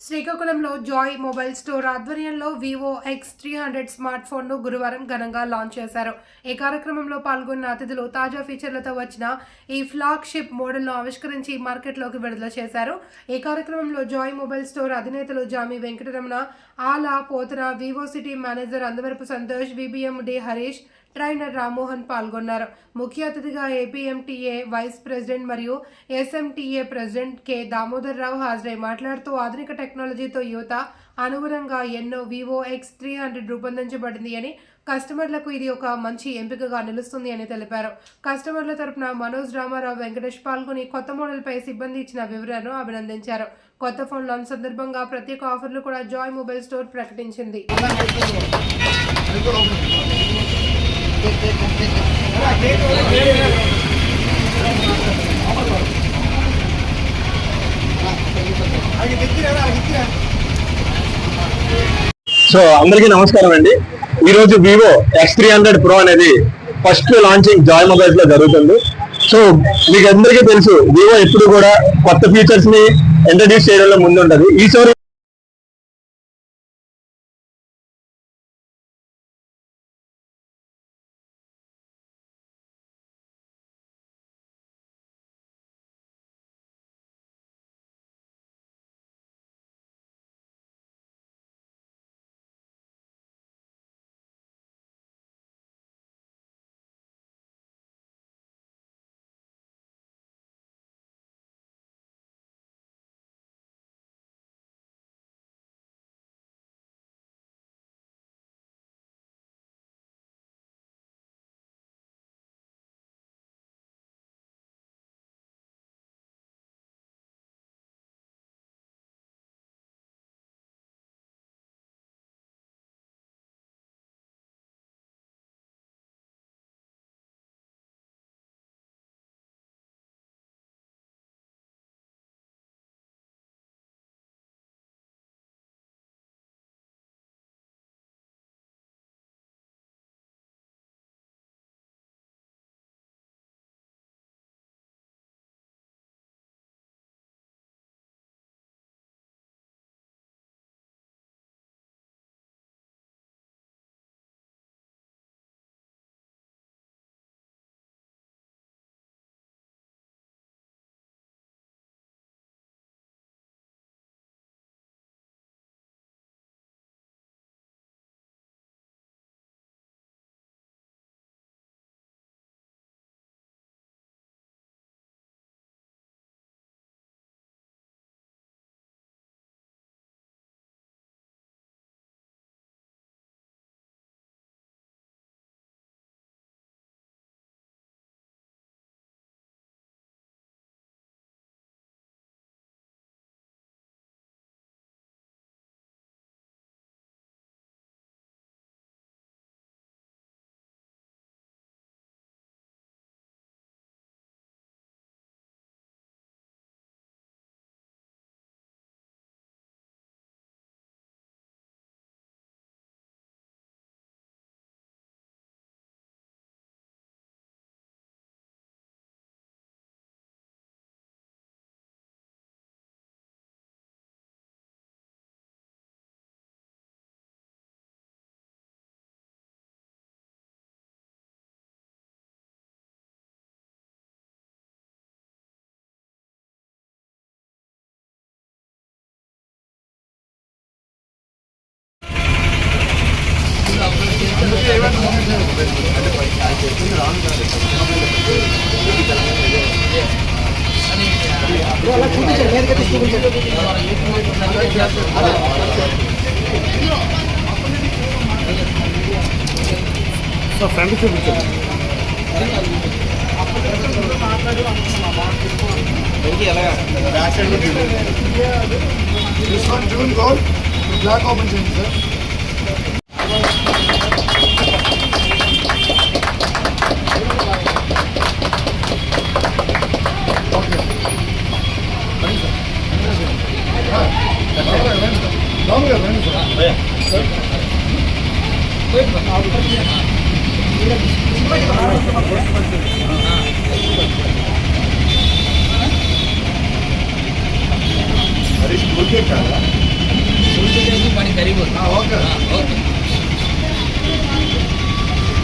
శ్రీకాకుళంలో Joy mobile store ఆధ్వర్యంలో Vivo X three hundred smart ఫోన్ను గురువారం ఘనంగా లాంచ్ చేశారు. ఈ కార్యక్రమంలో పాల్గొన్న అతిథులు తాజా ఫీచర్లతో వచ్చిన ఈ ఫ్లాగ్షిప్ మోడల్ను ఆవిష్కరించి మార్కెట్లోకి విడుదల చేశారు. ఈ కార్యక్రమంలో జాయ్ మొబైల్ స్టోర్ అధినేతలు Jami Venkataramana Ala Potana Vivo city manager Andavarapu Santosh VBM D Harish trainer Rammohan పాల్గొన్నారు. ముఖ్య అతిథిగా ఏపీఎంటీఏ వైస్ ప్రెసిడెంట్ మరియు SMTA president K. Damodar Rao హాజరై మాట్లాడుతూ ఆధునిక టెక్నాలజీతో యువత అనుగుణంగా ఎన్నో వివో ఎక్స్ త్రీ హండ్రెడ్ రూపొందించబడింది అని కస్టమర్లకు ఇది ఒక మంచి ఎంపికగా నిలుస్తుంది అని తెలిపారు. కస్టమర్ల తరపున మనోజ్ రామారావు వెంకటేష్ పాల్గొని కొత్త మోడల్పై సిబ్బంది ఇచ్చిన వివరాలను అభినందించారు. కొత్త ఫోన్ లాంచ్ సందర్భంగా ప్రత్యేక ఆఫర్లు కూడా జాయ్ మొబైల్ స్టోర్ ప్రకటించింది. సో అందరికీ నమస్కారం అండి. ఈ రోజు Vivo X three hundred pro అనేది ఫస్ట్ లాంచింగ్ జాయ్ మొబైల్స్లో జరుగుతుంది. సో మీకు అందరికీ తెలుసు వివో ఎప్పుడు కూడా కొత్త ఫీచర్స్ని ఇంట్రడ్యూస్ చేయడంలో ముందు ఉంటది ఈసారి This one June gold, black open change, sir. Ah, ok. Ah, ok.